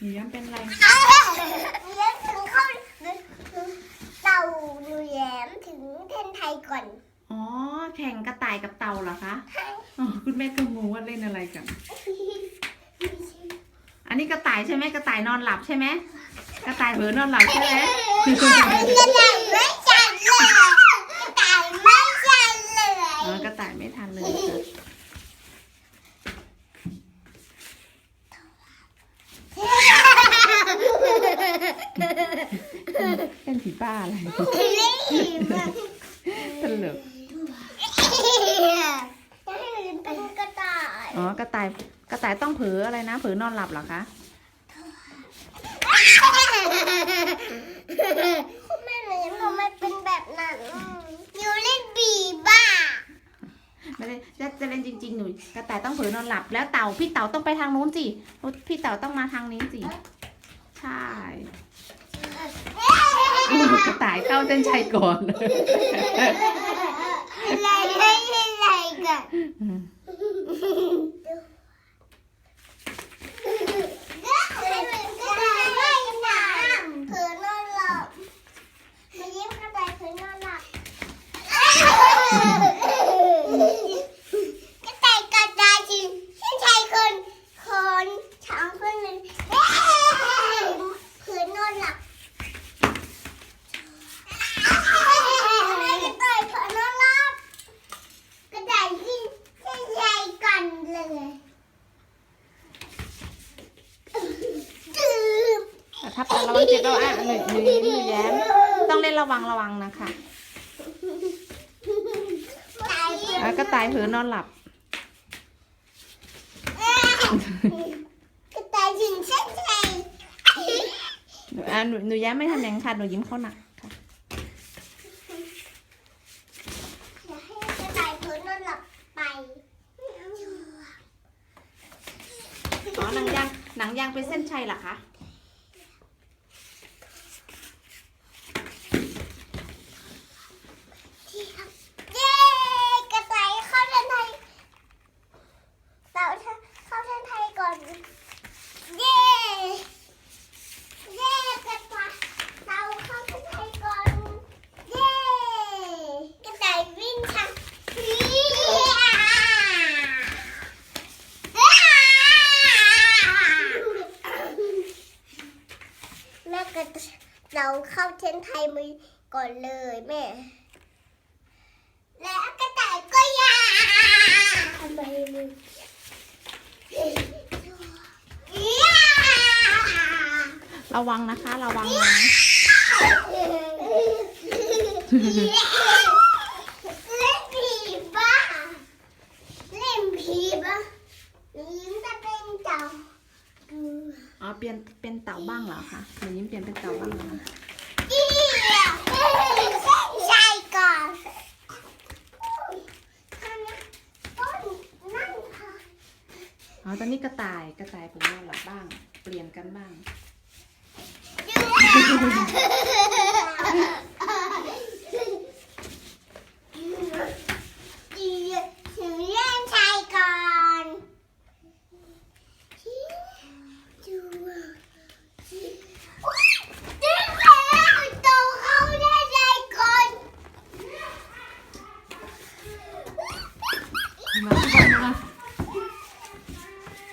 นูย้ำเป็นอะไร เลี้ยงถึงเข้าเต่าหนูแย้มถึงเทนไทยก่อนอ๋อ แข่งกระต่ายกับเต่าเหรอคะอ๋อคุณแม่ก็งงว่าเล่นอะไรกัน อันนี้กระต่ายใช่ไหมกระต่ายนอนหลับใช่ไหมกระต่ายเผลอนอนหลับใช่ไหมกระต่ายไม่จันเลยกระต่ายไม่จันเลย อ๋อกระต่ายไม่ทันเลยค่ะ เป็นผีบ้าอะไรตลกจะให้มันเป็นกระต่ายอ๋อกระต่ายกระต่ายต้องเผลออะไรนะเผลอนอนหลับเหรอคะคุณแม่หนูยังทำไมเป็นแบบนั้นอยู่เล่นบีบ้าไม่ได้จะจะเล่นจริงๆหนูกระต่ายต้องเผลอนอนหลับแล้วเต่าพี่เต่าต้องไปทางนู้นสิพี่เต่าต้องมาทางนี้สิ ใช่กระต่ายเข้าเส้นชัยก่อนอะไรอะไรอะไรกัน อืม ให้มันกระต่ายว่ายน้ำเผือนอนหลับมายิ้มกระต่ายเผือนอนหลับกระต่ายกระต่ายจริงฉันชายคนคนช้างคนหนึ่งเผือนอนหลับกระต่ายเผือนอนหลับกระต่ายจริงฉันชายกันเลย แต่ถ้าไประวังเจ็บระวังอะหนูหนูยิ้มหนูแย้มต้องเล่นระวังระวังนะคะแล้วกระต่ายเผลอนอนหลับกระต่ายถึงเส้นชัยหนูอะหนูหนูแย้มไม่ทำอย่างนั้นค่ะหนูยิ้มเขาหนักค่ะอย่าให้กระต่ายเผลอนอนหลับไปอ๋อหนังยางหนังยางเป็นเส้นชัยเหรอคะ เย้กระต่ายเข้าเส้นชัยเต่าเข้าเส้นชัยก่อน เย้เย้กระต่ายเต่าเข้าเส้นชัยก่อน เย้กระต่ายวิ่งทางแม่กระต่าย เราเข้าเส้นชัยมือก่อนเลยแม่ และกระต่ายก็ยาทำไมมึงยาระวังนะคะ ระวังนะเล่นผีบ้าเล่นผีบ้ายิ้มจะเป็นเจ้า อ๋อเปลี่ยนเป็นเต่าบ้างเหรอคะหนูยิ้มเปลี่ยนเป็นเต่าบ้างเหรอคะเอียใช่ก่อนต้นนั่งค่ะอ๋อตอนนี้กระต่ายกระต่ายผมนอนหลับบ้าง เปลี่ยนกันบ้าง ถึงเล่นชายก่อนดูดึงแล้วโตเข้าได้ใจก่อน มามามา